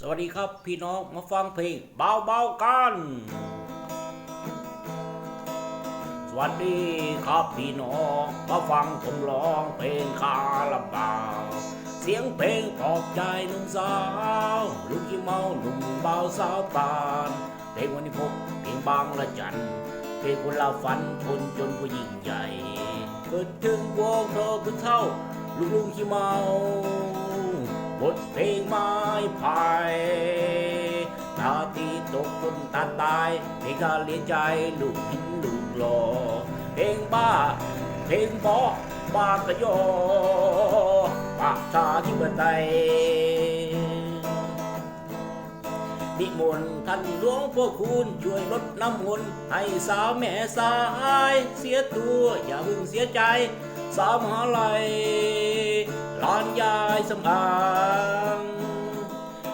สวัสดีครับพี่น้องมาฟังเพลงเบาๆกัน สวัสดีครับพี่น้องมาฟังผมร้องเพลงคาราบาวเสียงเพลงปลอบใจหนุ่มสาวลูกขี้เมาหนุ่มเบาสาวปานเพลงวันนี้พบเพลงบางละจันเพลงคนเราฝันคนจนผู้ยิ่งใหญ่ เกิดถึงวงเธอผู้เท่าลูกลุงขี้เมา บทเพลงไม้พายตาตีตกคนตาตายเพลงกาเลียใจลูกหินลูกหล่อเพลงบ้า เพลงบอบ้ากระยอปากชาที่เมื่อไตนิมนต์ท่านหลวงพ่อคุณช่วยลดน้ำมนต์ให้สาวแม่สาย เสียตัวอย่าเพิ่งเสียใจ สาวมหาลัยหลย สำอาง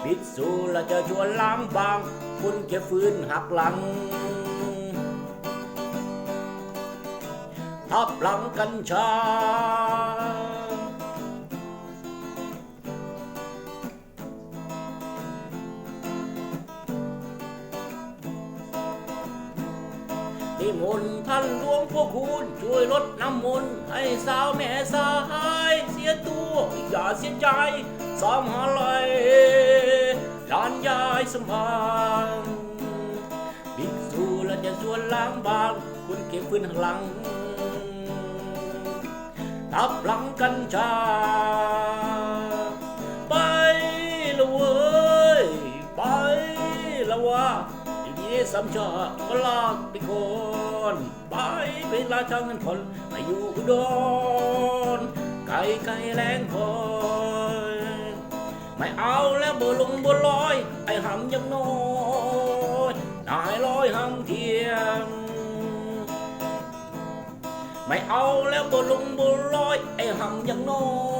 ปิดสูและจะชวนล้างบาง คุณเก็บฟื้นหักหลัง ทับหลังกัญชานิมนต์ท่านหลวงพ่อคุณช่วยลดน้ำมนต์ให้สาวแม่สายเสียตัว เสียใจสามหาลัยลานยายสมางบิ๊กซูและจะชวนล้างบางคุณเก็บฟืนข้างหลังทับหลังกัญชา ไปละเว้ย ไปละวะทีนี้สำชาก็ลากไปคน ไปเป็นราชาเงินคนมาอยู่อุดร ไก่ไก่แรงคอยไม่เอาแล้วบ่ลงบ่ลอย ไอ้หำยังน้อยนายลอยหำเทียง ไม่เอาแล้วบ่ลงบ่ลอย ไอ้หำยังน้อย